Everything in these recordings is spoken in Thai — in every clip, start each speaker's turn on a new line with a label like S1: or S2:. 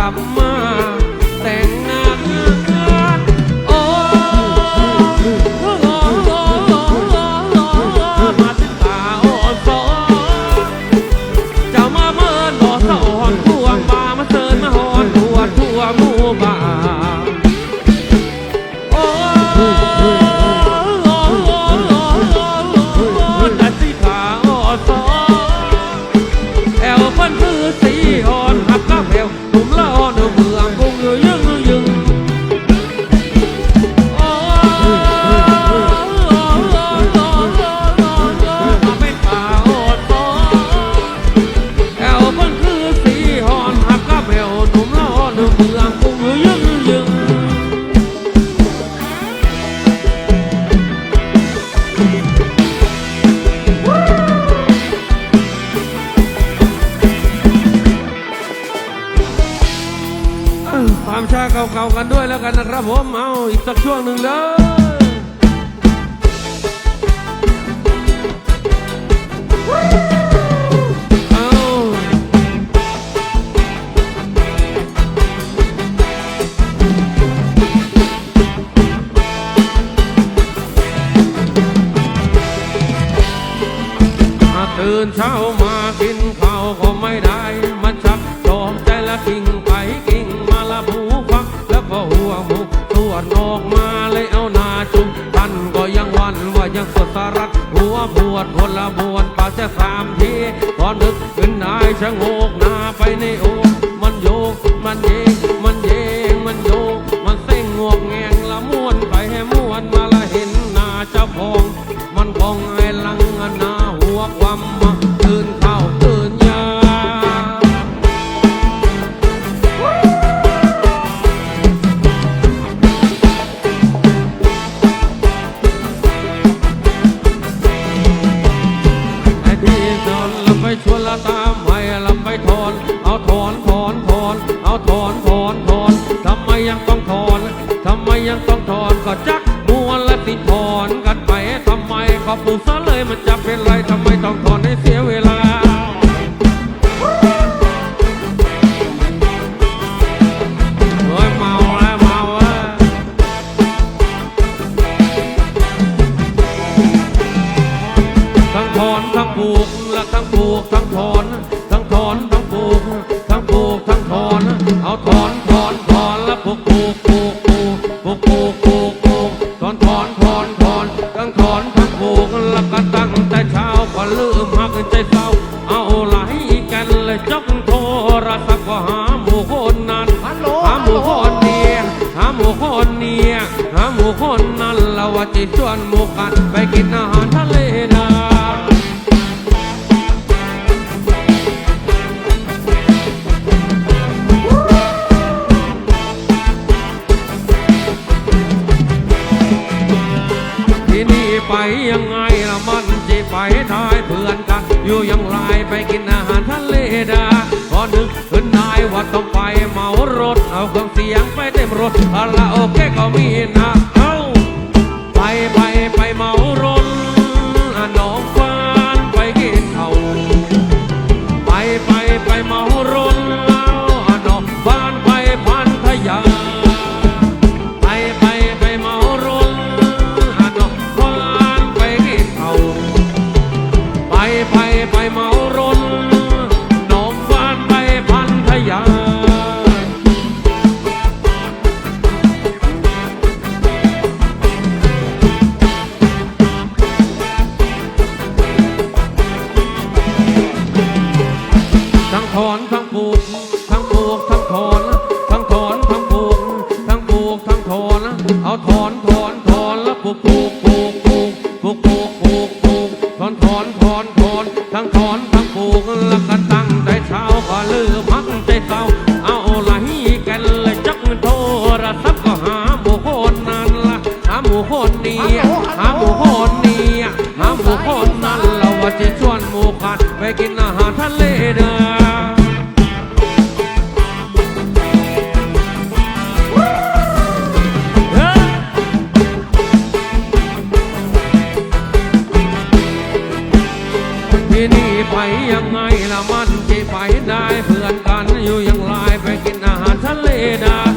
S1: I'm. เอากันด้วยแล้วกันนะครับผม เอาอีกสักช่วงหนึ่งเลยตื่นเช้ามากิน ออกมาเลยเอานาจุ่มท่านก็ยังวันว่ายังสดสารักหัวปวดคนละบวนปาเสีสามทีตอนดึกขึ้นได้ชะโงกหน้าไปในโอ่ เอาถอนถอนถอนทำไมยังต้องถอนทำไมยังต้องถอนก็จักมวนและติดถอนกันไปทำไมก็ปลูซะเลยมันจะเป็นไรทำไมต้องถอนให้เสียเวลาทั้งถอนทั้งปลูกและทั้งปลูก ละวะจิชวนหมูกันไปกินอาหารทะเลนาที่นี่ไปยังไงละมันจะไปทายเพื่อนกัน อยู่ยังไรไปกินอาหารทะเลดาพอนึกขึ้นนายว่าต้องไปเมารถ เอาเครื่องเสียงไปเต็มรถอะละโอเคก็มีนะ ไปเมารถอะน้องฟานไปกินเขาไปไปไปเมารถอะน้องฟานไปพันทยาไปไปไปเมารถอะน้องฟานไปกินเขาไปไปไปเมารถน้องฟานไปพันทยา ทั้งถอนทั้งปลูกแล้วก็ตั้งแต่เช้าก็ลือพักใจเศร้าเอาไหลกันเลยจักโทรศัพท์ก็หาหมู่คนนั้นละหาหมู่คนนี้หาหมู่คนนี้หาหมู่คนนั้นเราว่าจะชวนหมู่กันไปกินอาหารทะเลเด้อ ไปยังไงละมันจะไปได้เพื่อนกันอยู่อยังไรไปกินอาหารทะเลได้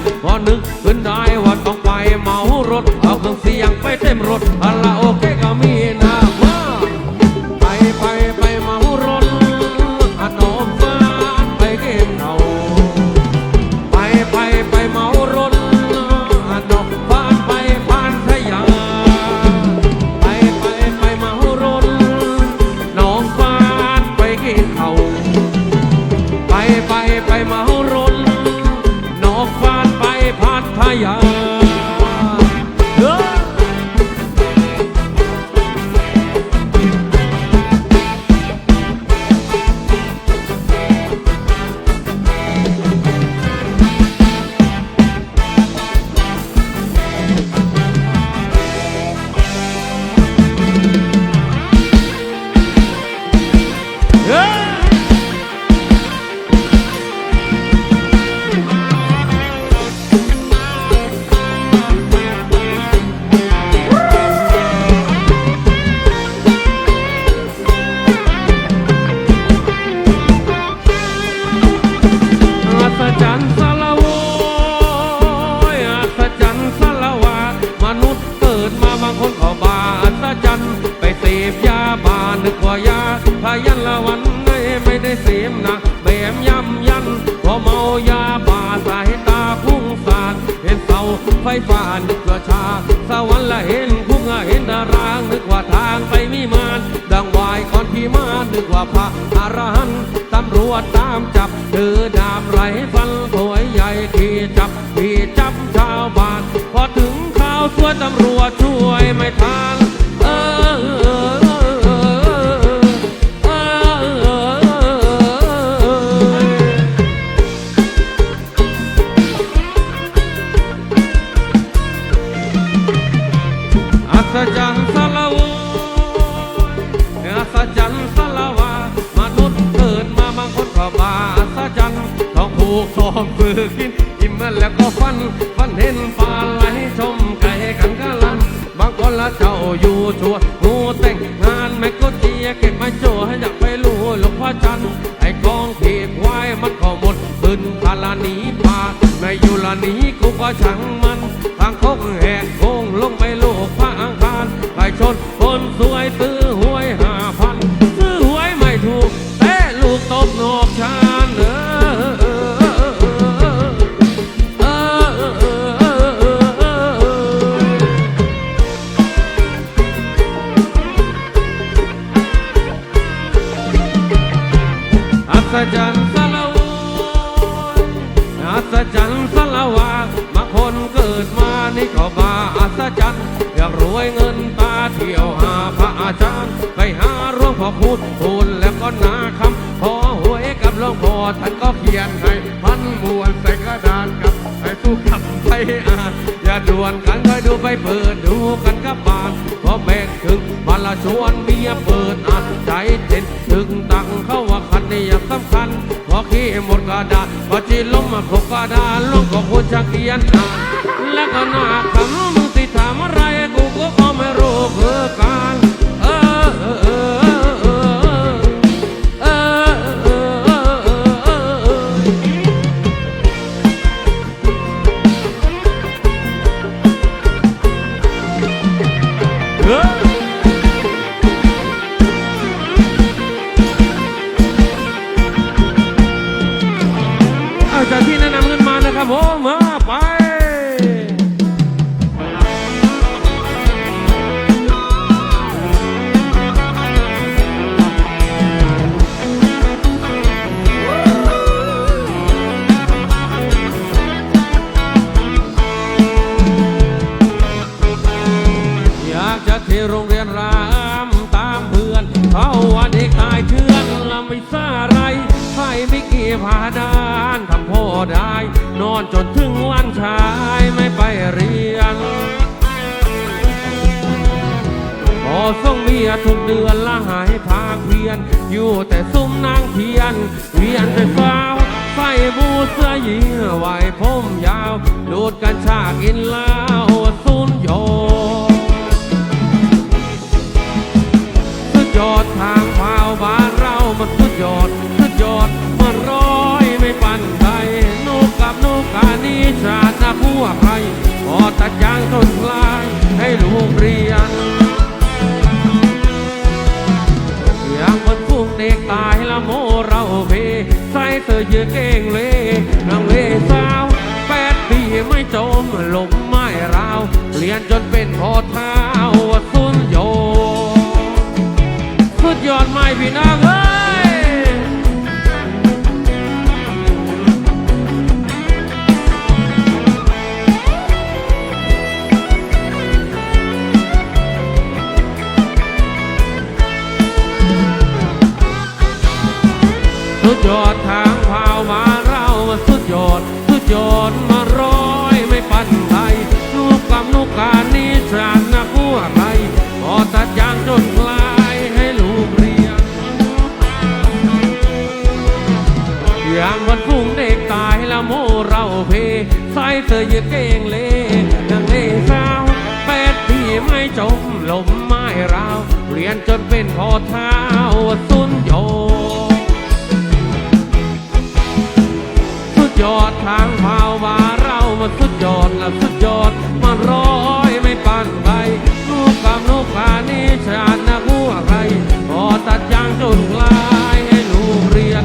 S1: ยาพยันละวันไหนไม่ได้เสพหนักแบมยำยันพอเมายาบาสายตาพุ่งสาดเห็นเสาไฟฟ้านึกว่าชา สวรรค์ละเห็นพุ่งเห็นดารางนึกว่าทางไปมีมาน ดังวายก่อนที่มานึกว่าพระอรหันต์ตำรวจตามจับถือดาบไหลฟันถวยใหญ่ที่จับที่จับชาวบ้าน พอถึงข่าวช่วยตำรวจช่วยไม่ทัน อัจฉ์สละโวยอัศจรรย์สละวามนุษย์เกิดมาบางคนก็บาอัจฉ์ต้องผูกสองมือกินอิ่มแล้วก็ฟันฟันเห็นปลาไหลชมไก่กันกะลัน บางคนละเจ้าอยู่ชัวงูแต่งงานแม่ก็เจียเก็บมาโจให้อยากไปรู้หลวงพ่อจันทร์ไอ้กองขีดไว้มันก็หมดปืนพาลานีป่าในอยู่ละหนี้กูก็ช่าง จรรย์สละโวยอัศจรรย์สละวามาคนเกิดมานี่ก็บาอัศจรรย์อยากรวยเงินตาเที่ยวหาพระอาจารย์ ไปหาหลวงพ่อพูดทูลแล้วก็นาคำขอหวยกับหลวงพ่อท่านก็เขียนให้พันมวนใส่กระดานกับให้สู้ขับไปอ่านอย่าด่วนกันคอยดูไปเปิดดูกันกับบานพอแบกถึงบันละชวนเมียเปิดอ่านใจเจ็นถึงตังเข้า มาพกกระดาษลงก็ควรจะเขียนอ่านแล้วก็นาคำมึงสิถามอะไรกูก็ไม่รู้คือการเออเออเออเออเออเออ ที่โรงเรียนรามตามเพื่อนเขาว่าเด็กตายเชื่อนละไม่ซาไรใครไม่กี่ผาดานทำพ่อได้ นอนจนถึงวันชายไม่ไปเรียนพอส่งเมียทุกเดือนละหายพาเวียน อยู่แต่ซุ้มนางเทียน เวียนแต่เฝ้าใส่บูเสื้อยีไหวผมยาว ดูดกัญชากินเหล้า ให้ลูกเรียนอย่างคนฟุ้งเด็กตายละโมเราเพ ใส่เธอเยือเก่งเลยนางเลสาวแปดปีไม่จมหลมไม่ราว เรียนจนเป็นพอเท้า ดยางจนกลายให้ลูกเรียนอย่างวันพุ่งเด็กตายละโมเราเพใส่เธอยืดเกงเลนังเลสาวแปดปีไม่จมลมไม่ราวเรียนจนเป็นพอเท้าสุนโยสุดยอดทางพาวาเรามาสุดยอดละสุดยอด กกับลูกพานี้ชาตินะผู้อะไรพอตัดยางจนกลายให้ลูกเรียน